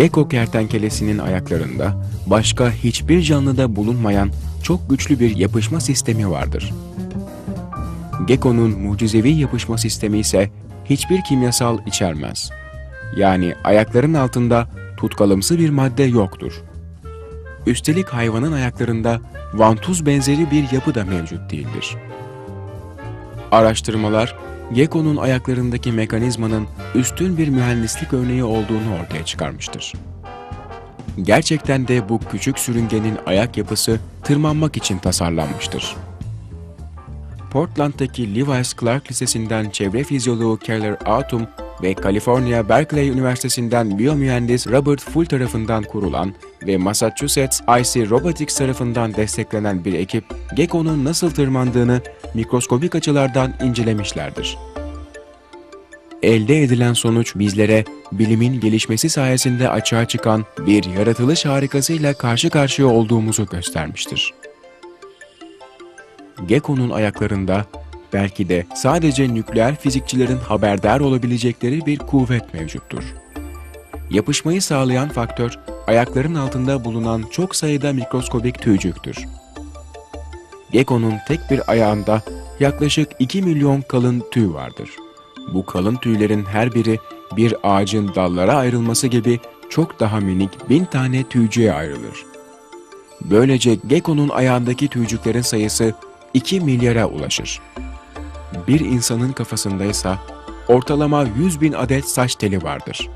Gecko kertenkelesinin ayaklarında başka hiçbir canlıda bulunmayan çok güçlü bir yapışma sistemi vardır. Gecko'nun mucizevi yapışma sistemi ise hiçbir kimyasal içermez. Yani ayakların altında tutkalımsı bir madde yoktur. Üstelik hayvanın ayaklarında vantuz benzeri bir yapı da mevcut değildir. Araştırmalar, Gecko'nun ayaklarındaki mekanizmanın üstün bir mühendislik örneği olduğunu ortaya çıkarmıştır. Gerçekten de bu küçük sürüngenin ayak yapısı tırmanmak için tasarlanmıştır. Portland'daki Lewis Clark Lisesi'nden çevre fizyoloğu Keller Autumn ve Kaliforniya Berkeley Üniversitesi'nden biyomühendis Robert Full tarafından kurulan ve Massachusetts IC Robotics tarafından desteklenen bir ekip, Gecko'nun nasıl tırmandığını mikroskobik açılardan incelemişlerdir. Elde edilen sonuç bizlere bilimin gelişmesi sayesinde açığa çıkan bir yaratılış harikasıyla karşı karşıya olduğumuzu göstermiştir. Gecko'nun ayaklarında belki de sadece nükleer fizikçilerin haberdar olabilecekleri bir kuvvet mevcuttur. Yapışmayı sağlayan faktör, ayakların altında bulunan çok sayıda mikroskobik tüycüktür. Gecko'nun tek bir ayağında yaklaşık 2 milyon kalın tüy vardır. Bu kalın tüylerin her biri bir ağacın dallara ayrılması gibi çok daha minik bin tane tüycüğe ayrılır. Böylece Gecko'nun ayağındaki tüycüklerin sayısı 2 milyara ulaşır. Bir insanın kafasındaysa ortalama 100 bin adet saç teli vardır.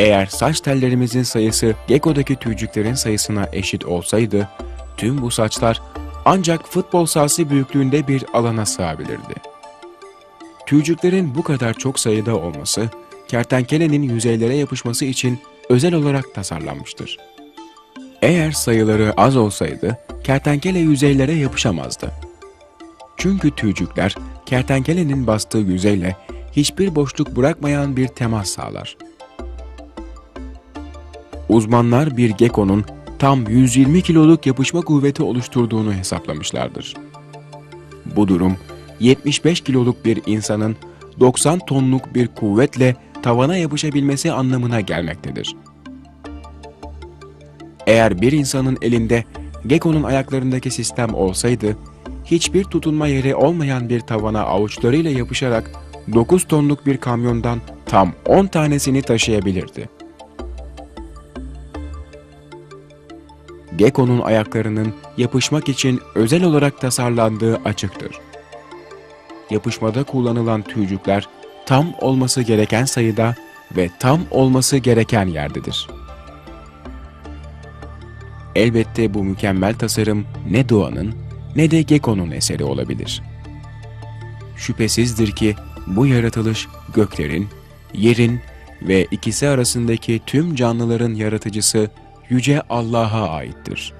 Eğer saç tellerimizin sayısı Gecko'daki tüycüklerin sayısına eşit olsaydı, tüm bu saçlar ancak futbol sahası büyüklüğünde bir alana sığabilirdi. Tüycüklerin bu kadar çok sayıda olması, kertenkelenin yüzeylere yapışması için özel olarak tasarlanmıştır. Eğer sayıları az olsaydı, kertenkele yüzeylere yapışamazdı. Çünkü tüycükler, kertenkelenin bastığı yüzeyle hiçbir boşluk bırakmayan bir temas sağlar. Uzmanlar bir gekonun tam 120 kiloluk yapışma kuvveti oluşturduğunu hesaplamışlardır. Bu durum, 75 kiloluk bir insanın 90 tonluk bir kuvvetle tavana yapışabilmesi anlamına gelmektedir. Eğer bir insanın elinde Gecko'nun ayaklarındaki sistem olsaydı, hiçbir tutunma yeri olmayan bir tavana avuçlarıyla yapışarak 9 tonluk bir kamyondan tam 10 tanesini taşıyabilirdi. Gecko'nun ayaklarının yapışmak için özel olarak tasarlandığı açıktır. Yapışmada kullanılan tüycükler tam olması gereken sayıda ve tam olması gereken yerdedir. Elbette bu mükemmel tasarım ne doğanın ne de Gecko'nun eseri olabilir. Şüphesizdir ki bu yaratılış göklerin, yerin ve ikisi arasındaki tüm canlıların yaratıcısı Yüce Allah'a aittir.